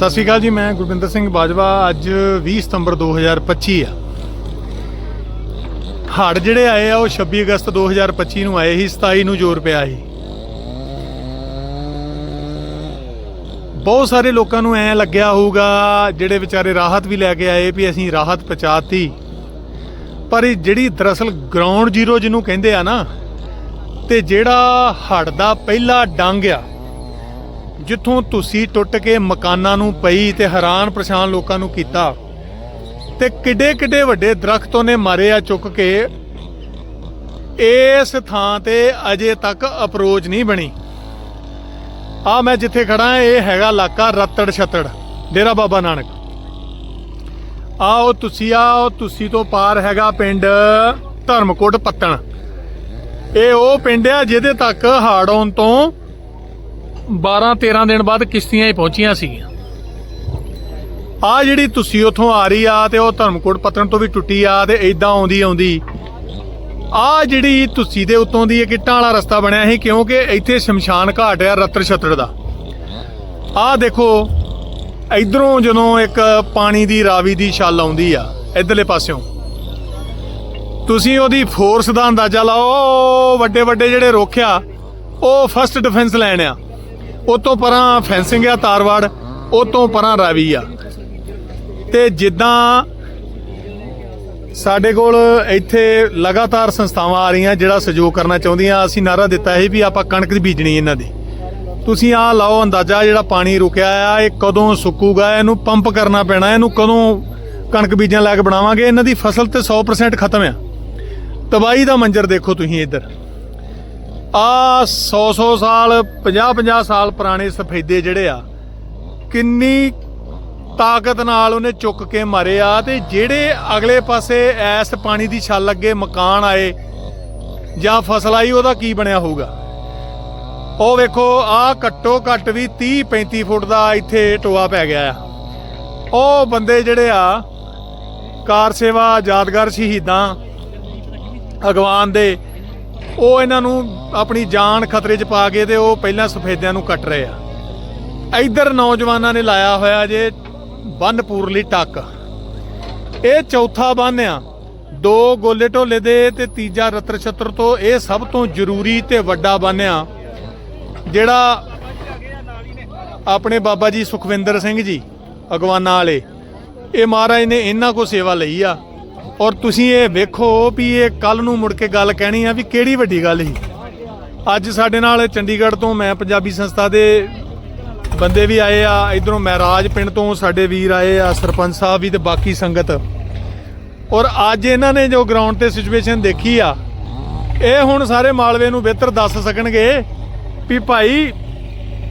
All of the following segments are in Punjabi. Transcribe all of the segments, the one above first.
ਸਤਿ ਸ਼੍ਰੀ ਅਕਾਲ ਜੀ, ਮੈਂ ਗੁਰਵਿੰਦਰ ਸਿੰਘ ਬਾਜਵਾ, ਅੱਜ 20 ਸਤੰਬਰ 2025 ਆ। ਹੜ ਜਿਹੜੇ ਆਏ ਆ, ਉਹ 26 ਅਗਸਤ 2025 ਨੂੰ ਆਏ ਸੀ 27 ਨੂੰ ਜ਼ੋਰ ਪਿਆ ਸੀ। ਬਹੁਤ ਸਾਰੇ ਲੋਕਾਂ ਨੂੰ ਐ ਲੱਗਿਆ ਹੋਊਗਾ, ਜਿਹੜੇ ਵਿਚਾਰੇ ਰਾਹਤ ਵੀ ਲੈ ਕੇ ਆਏ ਵੀ ਅਸੀਂ ਰਾਹਤ ਪਹੁੰਚਾਤੀ। ਪਰ ਇਹ ਜਿਹੜੀ ਦਰਅਸਲ ਗਰਾਊਂਡ ਜ਼ੀਰੋ ਜਿਹਨੂੰ ਕਹਿੰਦੇ ਆ ਨਾ, ਤੇ ਜਿਹੜਾ ਹੜ ਦਾ ਪਹਿਲਾ ਡੰਗ ਆ ਜਿੱਥੋਂ ਤੁਸੀਂ ਟੁੱਟ ਕੇ ਮਕਾਨਾਂ ਨੂੰ ਪਈ ਤੇ ਹੈਰਾਨ ਪਰੇਸ਼ਾਨ ਲੋਕਾਂ ਨੂੰ ਕੀਤਾ ਤੇ ਕਿੱਡੇ ਕਿੱਡੇ ਵੱਡੇ ਦਰਖਤੋਂ ਨੇ ਮਾਰੇ ਆ ਚੁੱਕ ਕੇ, ਇਸ ਥਾਂ ਤੇ ਅਜੇ ਤੱਕ ਅਪਰੋਚ ਨਹੀਂ ਬਣੀ। ਆ ਮੈਂ ਜਿੱਥੇ ਖੜਾ ਇਹ ਹੈਗਾ ਇਲਾਕਾ ਰਤੜ ਛਤੜ ਡੇਰਾ ਬਾਬਾ ਨਾਨਕ। ਆਓ ਤੁਸੀਂ ਆਓ ਤੁਸੀਂ ਤੋਂ ਪਾਰ ਹੈਗਾ ਪਿੰਡ ਧਰਮਕੋਟ ਪੱਤਣ। ਇਹ ਉਹ ਪਿੰਡ ਆ ਜਿਹਦੇ ਤੱਕ ਹੜ ਆਉਣ ਤੋਂ 12 13 ਦਿਨ ਬਾਅਦ ਕਿਸ਼ਤੀਆਂ ਹੀ ਪਹੁੰਚੀਆਂ ਸੀਗੀਆਂ। ਆ ਜਿਹੜੀ ਤੁਸੀਂ ਉੱਥੋਂ ਆ ਰਹੀ ਆ ਤੇ ਉਹ ਧਰਮਕੋਟ ਪਤਨ ਤੋਂ ਵੀ ਟੁੱਟੀ ਆ ਤੇ ਇਦਾਂ ਆਉਂਦੀ ਆਉਂਦੀ। ਆ ਜਿਹੜੀ ਤੁਸੀਂ ਦੇ ਉੱਤੋਂ ਦੀ ਇੱਕ ਇੱਟਾਂ ਵਾਲਾ ਰਸਤਾ ਬਣਿਆ ਸੀ, ਕਿਉਂਕਿ ਇੱਥੇ ਸ਼ਮਸ਼ਾਨ ਘਾਟ ਆ ਰਤਰ ਛਤਰ ਦਾ। ਆ ਦੇਖੋ, ਇਧਰੋਂ ਜਦੋਂ ਇੱਕ ਪਾਣੀ ਦੀ ਰਾਵੀ ਦੀ ਛੱਲ ਆਉਂਦੀ ਆ, ਇਧਰਲੇ ਪਾਸਿਓਂ। ਤੁਸੀਂ ਉਹਦੀ ਫੋਰਸ ਦਾ ਅੰਦਾਜ਼ਾ ਲਾਓ, ਉਹ ਵੱਡੇ ਵੱਡੇ ਜਿਹੜੇ ਰੁੱਖ ਆ, ਉਹ ਫਸਟ ਡਿਫੈਂਸ ਲੈਣ ਆ। ਉਹ ਤੋਂ ਪਰਾਂ ਫੈਂਸਿੰਗ ਆ ਤਾਰਵਾੜ ਉਹ ਤੋਂ ਪਰਾਂ ਰਾਵੀ ਆ। ਤੇ ਜਿੱਦਾਂ ਸਾਡੇ ਕੋਲ ਇੱਥੇ ਲਗਾਤਾਰ ਸੰਸਥਾਵਾਂ ਆ ਰਹੀਆਂ ਜਿਹੜਾ ਸਹਿਯੋਗ ਕਰਨਾ ਚਾਹੁੰਦੀਆਂ, ਅਸੀਂ ਨਾਰਾ ਦਿੱਤਾ ਹੈ ਵੀ ਆਪਾਂ ਕਣਕ ਦੀ ਬੀਜਣੀ ਇਹਨਾਂ ਦੀ। ਤੁਸੀਂ ਆ ਲਾਓ ਅੰਦਾਜ਼ਾ ਜਿਹੜਾ ਪਾਣੀ ਰੁਕਿਆ ਆ, ਇਹ ਕਦੋਂ ਸੁੱਕੂਗਾ, ਇਹਨੂੰ ਪੰਪ ਕਰਨਾ ਪੈਣਾ, ਇਹਨੂੰ ਕਦੋਂ ਕਣਕ ਬੀਜਾਂ ਲੈ ਕੇ ਬਣਾਵਾਂਗੇ? ਇਹਨਾਂ ਦੀ ਫਸਲ ਤੇ 100% ਖਤਮ ਆ। ਤਬਾਈ ਦਾ ਮੰਜ਼ਰ ਦੇਖੋ ਤੁਸੀਂ ਇੱਧਰ। ਆ 100 100 ਸਾਲ 50 50 ਸਾਲ ਪੁਰਾਣੇ ਸਫੈਦੇ ਜਿਹੜੇ ਆ, ਕਿੰਨੀ ਤਾਕਤ ਨਾਲ ਉਹਨੇ ਚੁੱਕ ਕੇ ਮਾਰੇ ਆ ਤੇ ਜਿਹੜੇ ਅਗਲੇ ਪਾਸੇ ਐਸ ਪਾਣੀ ਦੀ ਛੱਲ ਅੱਗੇ ਮਕਾਨ ਆਏ ਜਾਂ ਫਸਲ ਆਈ, ਉਹਦਾ ਕੀ ਬਣਿਆ ਹੋਊਗਾ? ਉਹ ਵੇਖੋ, ਆ ਘੱਟੋ ਘੱਟ ਵੀ 30 35 ਫੁੱਟ ਦਾ ਇੱਥੇ ਟੋਆ ਪੈ ਗਿਆ ਆ। ਉਹ ਬੰਦੇ ਜਿਹੜੇ ਆ, ਕਾਰ ਸੇਵਾ ਯਾਦਗਾਰ ਸ਼ਹੀਦਾਂ, ਅਗਵਾਨ ਦੇ ਉਹ ਇਹਨਾਂ ਨੂੰ ਆਪਣੀ ਜਾਨ ਖਤਰੇ 'ਚ ਪਾ ਕੇ ਤੇ ਉਹ ਪਹਿਲਾਂ ਸਫੇਦਿਆਂ ਨੂੰ ਕੱਟ ਰਹੇ ਆ। ਇੱਧਰ ਨੌਜਵਾਨਾਂ ਨੇ ਲਾਇਆ ਹੋਇਆ ਜੇ ਬੰਨਪੂਰਲੀ ਟੱਕ। ਇਹ ਚੌਥਾ ਬੰਨ ਆ। ਦੋ ਗੋਲੇ ਢੋਲੇ ਦੇ ਤੇ ਤੀਜਾ ਰਤਰ ਛਤਰ ਤੋਂ ਇਹ ਸਭ ਤੋਂ ਜ਼ਰੂਰੀ ਤੇ ਵੱਡਾ ਬੰਨ ਆ, ਜਿਹੜਾ ਆਪਣੇ ਬਾਬਾ ਜੀ ਸੁਖਵਿੰਦਰ ਸਿੰਘ ਜੀ, ਅਗਵਾਨਾ ਵਾਲੇ। ਇਹ ਮਹਾਰਾਜ ਨੇ ਇਹਨਾਂ ਕੋ ਸੇਵਾ ਲਈ ਆ। ਔਰ ਤੁਸੀਂ ਇਹ ਵੇਖੋ ਵੀ ਇਹ ਕੱਲ ਨੂੰ ਮੁੜ ਕੇ ਗੱਲ ਕਹਿਣੀ ਆ ਵੀ ਕਿਹੜੀ ਵੱਡੀ ਗੱਲ ਸੀ। ਅੱਜ ਸਾਡੇ ਨਾਲ ਚੰਡੀਗੜ੍ਹ ਤੋਂ ਮੈਂ ਪੰਜਾਬੀ ਸੰਸਥਾ ਦੇ ਬੰਦੇ ਵੀ ਆਏ ਆ, ਇਧਰੋਂ ਮਹਿਰਾਜ ਪਿੰਡ ਤੋਂ ਸਾਡੇ ਵੀਰ ਆਏ ਆ, ਸਰਪੰਚ ਸਾਹਿਬ ਵੀ ਤੇ ਬਾਕੀ ਸੰਗਤ। ਔਰ ਅੱਜ ਇਹਨਾਂ ਨੇ ਜੋ ਗਰਾਊਂਡ ਤੇ ਸਿਚੁਏਸ਼ਨ ਦੇਖੀ ਆ, ਇਹ ਹੁਣ ਸਾਰੇ ਮਾਲਵੇ ਨੂੰ ਬਿਹਤਰ ਦੱਸ ਸਕਣਗੇ ਵੀ ਭਾਈ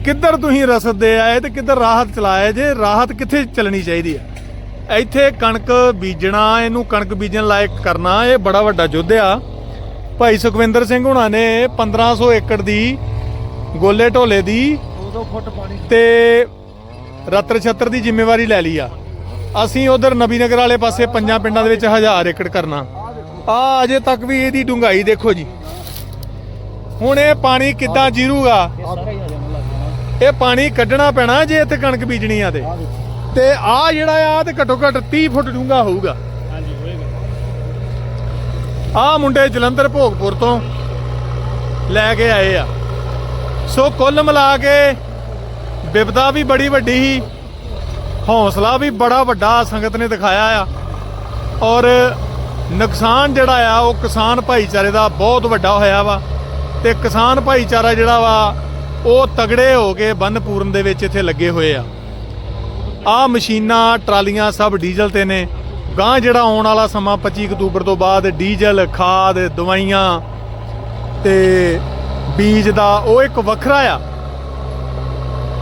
ਕਿੱਧਰ ਤੁਸੀਂ ਰਸਦ ਦੇ ਆਏ ਤੇ ਕਿੱਧਰ ਰਾਹਤ ਚਲਾਏ ਜੇ, ਰਾਹਤ ਕਿੱਥੇ ਚੱਲਣੀ ਚਾਹੀਦੀ ਹੈ ਇੱਥੇ ਕਣਕ ਬੀਜਣਾ ਇਹਨੂੰ ਕਣਕ ਬੀਜਣ ਲਾਇਕ ਕਰਨਾ ਇਹ ਬੜਾ ਵੱਡਾ ਯੁੱਧ ਆ। ਭਾਈ ਸੁਖਵਿੰਦਰ ਸਿੰਘ ਹੁਣਾਂ ਨੇ 1500 ਏਕੜ ਦੀ ਗੋਲੇ ਢੋਲੇ ਦੀ 200 ਫੁੱਟ ਪਾਣੀ। ਤੇ ਰਤਰ ਛਤਰ ਦੀ ਜ਼ਿੰਮੇਵਾਰੀ ਲੈ ਲਈ ਆ। ਅਸੀਂ ਉਧਰ ਨਬੀਨਗਰ ਵਾਲੇ ਪਾਸੇ ਪੰਜਾਂ ਪਿੰਡਾਂ ਦੇ ਵਿੱਚ 1000 ਏਕੜ ਕਰਨਾ। ਆ ਅਜੇ ਤੱਕ ਵੀ ਇਹਦੀ ਡੂੰਘਾਈ ਦੇਖੋ ਜੀ। ਹੁਣ ਇਹ ਪਾਣੀ ਕਿੱਦਾਂ ਜੀਰੂਗਾ? ਇਹ ਪਾਣੀ ਕੱਢਣਾ ਪੈਣਾ ਜੇ ਇੱਥੇ ਕਣਕ ਬੀਜਣੀ ਆ ਤੇ। ਤੇ ਆ ਜਿਹੜਾ ਆ ਤੇ ਘੱਟੋ ਘੱਟ 30 ਫੁੱਟ ਡੂੰਘਾ ਹੋਊਗਾ। ਹਾਂਜੀ ਹੋਏਗਾ। ਆ ਮੁੰਡੇ ਜਲੰਧਰ ਭੋਗਪੁਰ ਤੋਂ ਲੈ ਕੇ ਆਏ ਆ। ਸੋ ਕੁੱਲ ਮਿਲਾ ਕੇ ਵਿਪਦਾ ਵੀ ਬੜੀ ਵੱਡੀ ਸੀ ਹੌਸਲਾ ਵੀ ਬੜਾ ਵੱਡਾ ਸੰਗਤ ਨੇ ਦਿਖਾਇਆ ਆ। ਔਰ ਨੁਕਸਾਨ ਜਿਹੜਾ ਆ ਉਹ ਕਿਸਾਨ ਭਾਈਚਾਰੇ ਦਾ ਬਹੁਤ ਵੱਡਾ ਹੋਇਆ ਵਾ। ਤੇ ਕਿਸਾਨ ਭਾਈਚਾਰਾ ਜਿਹੜਾ ਵਾ ਉਹ ਤਗੜੇ ਹੋ ਕੇ ਬੰਨ ਪੂਰਨ ਦੇ ਵਿੱਚ ਇੱਥੇ ਲੱਗੇ ਹੋਏ ਆ। ਆ ਮਸ਼ੀਨਾਂ, ਟਰਾਲੀਆਂ ਸਭ ਡੀਜ਼ਲ ਤੇ ਨੇ। ਗਾਂ ਜਿਹੜਾ ਆਉਣ ਵਾਲਾ ਸਮਾਂ 25 ਅਕਤੂਬਰ ਤੋਂ ਬਾਅਦ ਡੀਜ਼ਲ, ਖਾਦ, ਦਵਾਈਆਂ ਤੇ ਬੀਜ ਦਾ ਉਹ ਇੱਕ ਵੱਖਰਾ ਆ।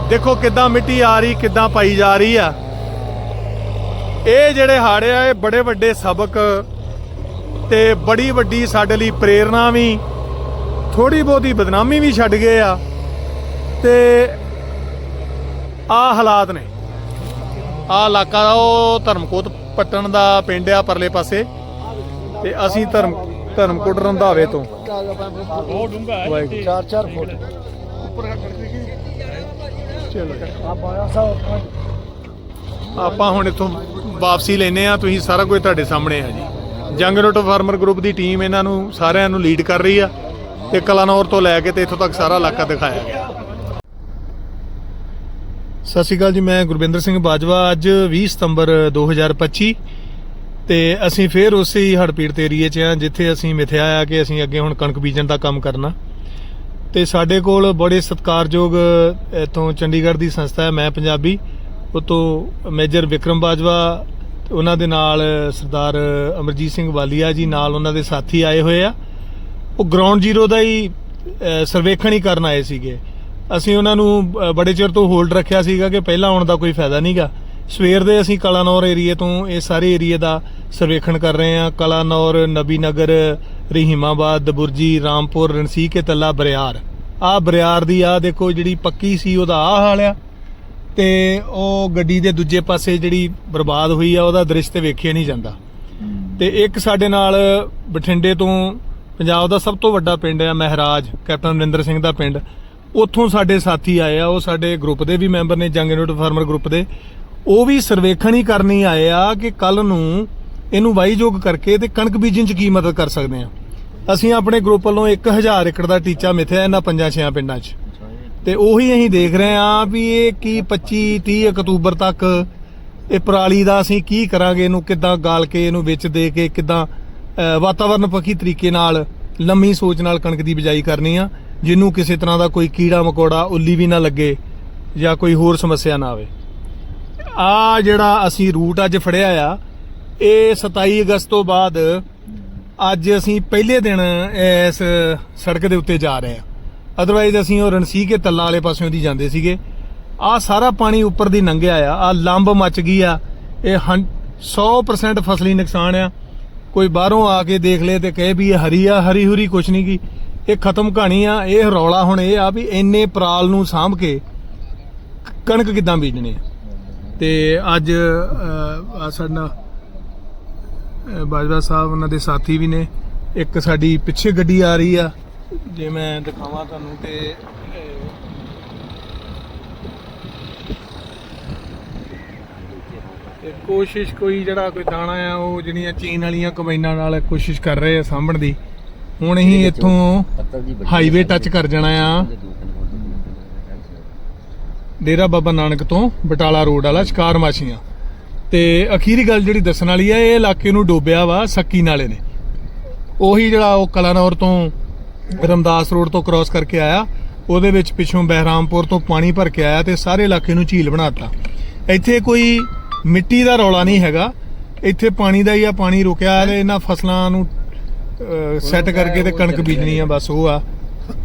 ਦੇਖੋ ਕਿੱਦਾਂ ਮਿੱਟੀ ਆ ਰਹੀ, ਕਿੱਦਾਂ ਪਾਈ ਜਾ ਰਹੀ ਆ। ਇਹ ਜਿਹੜੇ ਹਾੜੇ ਆ, ਇਹ ਬੜੇ ਵੱਡੇ ਸਬਕ ਤੇ ਬੜੀ ਵੱਡੀ ਸਾਡੇ ਲਈ ਪ੍ਰੇਰਣਾ ਵੀ ਥੋੜੀ ਬਹੁਤੀ ਬਦਨਾਮੀ ਵੀ ਛੱਡ ਗਏ ਆ ਤੇ ਆ ਹਾਲਾਤ ਨੇ। ਆ ਇਲਾਕਾ ਉਹ ਧਰਮਕੋਟ ਪੱਟਣ ਦਾ ਪਿੰਡ ਆ ਪਰਲੇ ਪਾਸੇ। ਤੇ ਅਸੀਂ ਧਰਮ ਧਰਮਕੋਟ ਰੰਧਾਵੇ ਤੋਂ। ਬਹੁਤ ਡੂੰਘਾ ਹੈ ਵਾਹਿਗੁਰੂ। 4-4 ਫੁੱਟ। ਚਲੋ ਸਾਹਿਬ ਆਪਾਂ ਹੁਣ ਇੱਥੋਂ ਵਾਪਸੀ ਲੈਨੇ ਆ ਤੁਸੀਂ ਸਾਰਾ ਕੁਝ ਤੁਹਾਡੇ ਸਾਹਮਣੇ ਆ ਜੀ। ਜੰਗ ਰੋਟੋ ਫਾਰਮਰ ਗਰੁੱਪ ਦੀ ਟੀਮ ਇਹਨਾਂ ਨੂੰ ਸਾਰਿਆਂ ਨੂੰ ਲੀਡ ਕਰ ਰਹੀ ਆ। ਤੇ ਕਲਾਨੌਰ ਤੋਂ ਲੈ ਕੇ ਤੇ ਇੱਥੋਂ ਤੱਕ ਸਾਰਾ ਇਲਾਕਾ ਦਿਖਾਇਆ ਗਿਆ। ਸਤਿ ਸ਼੍ਰੀ ਅਕਾਲ ਜੀ, ਮੈਂ ਗੁਰਵਿੰਦਰ ਸਿੰਘ ਬਾਜਵਾ, ਅੱਜ 20 ਸਤੰਬਰ 2025 ਤੇ ਅਸੀਂ ਫੇਰ ਉਸੇ ਹੀ ਹੜਪੀੜ ਏਰੀਏ 'ਚ ਆ ਜਿੱਥੇ ਅਸੀਂ ਮਿਥਿਆ ਆ ਕਿ ਅਸੀਂ ਅੱਗੇ ਹੁਣ ਕਣਕ ਬੀਜਣ ਦਾ ਕੰਮ ਕਰਨਾ। ਤੇ ਸਾਡੇ ਕੋਲ ਬੜੇ ਸਤਿਕਾਰਯੋਗ, ਇਥੋਂ ਚੰਡੀਗੜ੍ਹ ਦੀ ਸੰਸਥਾ ਹੈ, ਮੈਂ ਪੰਜਾਬੀ। ਉਤੋਂ ਮੇਜਰ ਵਿਕਰਮ ਬਾਜਵਾ ਉਹਨਾਂ ਦੇ ਨਾਲ ਸਰਦਾਰ ਅਮਰਜੀਤ ਸਿੰਘ ਵਾਲੀਆ ਜੀ ਨਾਲ ਉਹਨਾਂ ਦੇ ਸਾਥੀ ਆਏ ਹੋਏ ਆ। ਉਹ ਗਰਾਊਂਡ ਜ਼ੀਰੋ ਦਾ ਹੀ ਸਰਵੇਖਣ ਹੀ ਕਰਨ ਆਏ ਸੀਗੇ। ਅਸੀਂ ਉਹਨਾਂ ਨੂੰ ਬੜੇ ਚਿਰ ਤੋਂ ਹੋਲਡ ਰੱਖਿਆ ਸੀਗਾ ਕਿ ਪਹਿਲਾਂ ਆਉਣ ਦਾ ਕੋਈ ਫਾਇਦਾ ਨਹੀਂਗਾ। ਸਵੇਰ ਦੇ ਅਸੀਂ ਕਲਾਨੌਰ ਏਰੀਏ ਤੋਂ ਇਹ ਸਾਰੇ ਏਰੀਏ ਦਾ ਸਰਵੇਖਣ ਕਰ ਰਹੇ ਹਾਂ। ਕਲਾਨੌਰ ਨਬੀ ਨਗਰ ਰਹੀਮਾਬਾਦ ਦਬੁਰਜੀ ਰਾਮਪੁਰ, ਰਣਸੀਕ ਰਣਸੀਕੇ ਤੱਲਾ, ਬਰਿਆਰ। ਆਹ ਬਰਿਆਰ ਦੀ ਆ ਦੇਖੋ ਜਿਹੜੀ ਪੱਕੀ ਸੀ, ਉਹਦਾ ਆ ਹਾਲ ਆ। ਤੇ ਉਹ ਗੱਡੀ ਦੇ ਦੂਜੇ ਪਾਸੇ ਜਿਹੜੀ ਬਰਬਾਦ ਹੋਈ ਆ, ਉਹਦਾ ਦ੍ਰਿਸ਼ ਤੇ ਵੇਖਿਆ ਨਹੀਂ ਜਾਂਦਾ। ਤੇ ਇੱਕ ਸਾਡੇ ਨਾਲ ਬਠਿੰਡੇ ਤੋਂ ਪੰਜਾਬ ਦਾ ਸਭ ਤੋਂ ਵੱਡਾ ਪਿੰਡ ਆ, ਮਹਿਰਾਜ, ਕੈਪਟਨ ਅਮਰਿੰਦਰ ਸਿੰਘ ਦਾ ਪਿੰਡ। ਉੱਥੋਂ ਸਾਡੇ ਸਾਥੀ ਆਏ ਆ, ਉਹ ਸਾਡੇ ਗਰੁੱਪ ਦੇ ਵੀ ਮੈਂਬਰ ਨੇ, ਜੰਗ ਇਨੋਟ ਫਾਰਮਰ ਗਰੁੱਪ ਦੇ। ਉਹ ਵੀ ਸਰਵੇਖਣ ਹੀ ਕਰਨੀ ਆਏ ਆ ਕਿ ਕੱਲ ਨੂੰ ਇਹਨੂੰ ਵਾਈਯੋਗ ਕਰਕੇ ਤੇ ਕਣਕ ਬੀਜਣ ਚ ਕੀ ਮਦਦ ਕਰ ਸਕਦੇ ਆ। ਅਸੀਂ ਆਪਣੇ ਗਰੁੱਪ ਵੱਲੋਂ 1000 ਏਕੜ ਦਾ ਟੀਚਾ ਮਿਥਿਆ ਇਹਨਾਂ ਪੰਜਾਂ ਛਿਆਂ ਪਿੰਡਾਂ 'ਚ। ਤੇ ਉਹੀ ਅਸੀਂ ਦੇਖ ਰਹੇ ਆ ਵੀ ਇਹ ਕੀ 25 30 ਅਕਤੂਬਰ ਤੱਕ ਇਹ ਪਰਾਲੀ ਦਾ ਅਸੀਂ ਕੀ ਕਰਾਂਗੇ, ਇਹਨੂੰ ਕਿੱਦਾਂ ਗਾਲ ਕੇ, ਇਹਨੂੰ ਵਿੱਚ ਦੇ ਕੇ, ਕਿੱਦਾਂ ਵਾਤਾਵਰਨ ਪੱਖੀ ਤਰੀਕੇ ਨਾਲ ਲੰਮੀ ਸੋਚ ਨਾਲ ਕਣਕ ਦੀ ਬਿਜਾਈ ਕਰਨੀ ਆ। ਜਿਹਨੂੰ ਕਿਸੇ ਤਰ੍ਹਾਂ ਦਾ ਕੋਈ ਕੀੜਾ ਮਕੌੜਾ, ਉੱਲੀ ਵੀ ਨਾ ਲੱਗੇ ਜਾਂ ਕੋਈ ਹੋਰ ਸਮੱਸਿਆ ਨਾ ਆਵੇ। ਆ ਜਿਹੜਾ ਅਸੀਂ ਰੂਟ ਅੱਜ ਫੜਿਆ ਆ, ਇਹ 27 ਅਗਸਤ ਤੋਂ ਬਾਅਦ ਅੱਜ ਅਸੀਂ ਪਹਿਲੇ ਦਿਨ, ਇਸ ਸੜਕ ਦੇ ਉੱਤੇ ਜਾ ਰਹੇ ਆ। ਅਦਰਵਾਈਜ਼ ਅਸੀਂ ਉਹ ਰਣਸੀ ਕੇ ਤੱਲਾ ਵਾਲੇ ਪਾਸਿਓਂ ਦੀ ਜਾਂਦੇ ਸੀਗੇ। ਆ ਸਾਰਾ ਪਾਣੀ ਉੱਪਰ ਦੀ ਲੰਘਿਆ ਆ ਆ ਲੰਬ ਮੱਚ ਗਈ ਆ। ਇਹ ਹੰ- 100% ਫਸਲੀ ਨੁਕਸਾਨ ਆ। ਕੋਈ ਬਾਹਰੋਂ ਆ ਕੇ ਦੇਖ ਲੇ ਤੇ ਕਹੇ ਵੀ ਇਹ ਹਰੀ ਆ ਹਰੀ ਹੁਰੀ ਕੁਛ ਨਹੀਂ ਗੀ। ਇਹ ਖਤਮ ਕਹਾਣੀ ਆ ਇਹ ਰੌਲਾ ਹੁਣ ਇਹ ਆ ਵੀ ਇੰਨੇ ਪਰਾਲ ਨੂੰ ਸਾਂਭ ਕੇ ਕਣਕ ਕਿੱਦਾਂ ਬੀਜਣੀ ਆ ਤੇ ਅੱਜ ਆ ਸਾਡਾ ਬਾਜਵਾ ਸਾਹਿਬ, ਉਹਨਾਂ ਦੇ ਸਾਥੀ ਵੀ ਨੇ। ਇੱਕ ਸਾਡੀ ਪਿੱਛੇ ਗੱਡੀ ਆ ਰਹੀ ਆ। ਜੇ ਮੈਂ ਦਿਖਾਵਾਂ ਤੁਹਾਨੂੰ ਤੇ ਤੇ ਕੋਸ਼ਿਸ਼ ਕੋਈ ਜਿਹੜਾ ਕੋਈ ਦਾਣਾ ਆ, ਉਹ ਜਿਹੜੀਆਂ ਚੀਨ ਵਾਲੀਆਂ ਕੰਬਾਈਨਾਂ ਨਾਲ ਕੋਸ਼ਿਸ਼ ਕਰ ਰਹੇ ਆ ਸਾਂਭਣ ਦੀ। ਹੁਣ ਅਸੀਂ ਇੱਥੋਂ ਹਾਈਵੇ ਟੱਚ ਕਰ ਜਾਣਾ ਆ। ਡੇਰਾ ਬਾਬਾ ਨਾਨਕ ਤੋਂ ਬਟਾਲਾ ਰੋਡ ਵਾਲਾ ਸ਼ਿਕਾਰ ਮਾਛੀਆਂ। ਤੇ ਅਖੀਰੀ ਗੱਲ ਜਿਹੜੀ ਦੱਸਣ ਵਾਲੀ ਹੈ ਇਹ ਇਲਾਕੇ ਨੂੰ ਡੋਬਿਆ ਵਾ ਸੱਕੀ ਨਾਲੇ ਨੇ। ਉਹੀ ਜਿਹੜਾ ਉਹ ਕਲਾਨੌਰ ਤੋਂ ਰਮਦਾਸ ਰੋਡ ਤੋਂ ਕ੍ਰਾਸ ਕਰਕੇ ਆਇਆ ਉਹਦੇ ਵਿੱਚ ਪਿੱਛੋਂ ਬਹਿਰਾਮਪੁਰ ਤੋਂ ਪਾਣੀ ਭਰ ਕੇ ਆਇਆ ਤੇ ਸਾਰੇ ਇਲਾਕੇ ਨੂੰ ਝੀਲ ਬਣਾਤਾ। ਇੱਥੇ ਕੋਈ ਮਿੱਟੀ ਦਾ ਰੌਲਾ ਨਹੀਂ ਹੈਗਾ। ਇੱਥੇ ਪਾਣੀ ਦਾ ਹੀ ਆ ਪਾਣੀ ਰੁਕਿਆ ਤੇ ਇਹਨਾਂ ਫਸਲਾਂ ਨੂੰ ਸੈੱਟ ਕਰਕੇ ਤੇ ਕਣਕ ਬੀਜਣੀ ਆ ਬਸ ਉਹ ਆ।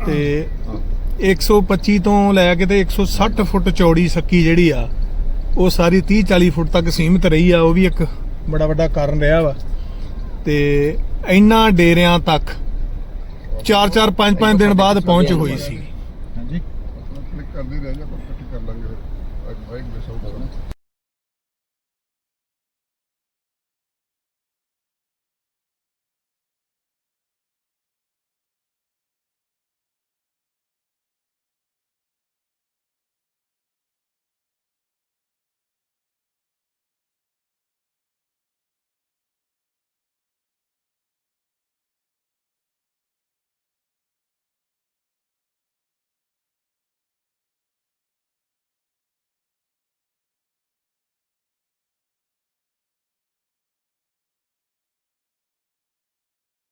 ਤੇ 125 ਤੋਂ ਲੈ ਕੇ ਤੇ 160 ਫੁੱਟ ਚੌੜੀ ਸੱਕੀ ਜਿਹੜੀ ਆ ਉਹ ਸਾਰੀ 30 40 ਫੁੱਟ ਤੱਕ ਸੀਮਿਤ ਰਹੀ ਆ ਉਹ ਵੀ ਇੱਕ ਬੜਾ ਵੱਡਾ ਕਾਰਨ ਰਿਹਾ ਵਾ। ਤੇ ਇੰਨਾ ਡੇਰਿਆਂ ਤੱਕ 4-4 5-5 ਦਿਨ ਬਾਅਦ ਪਹੁੰਚ ਹੋਈ ਸੀ। ਹਾਂਜੀ। ਕਲਿੱਕ ਕਰਦੇ ਰਹਿ ਜਾ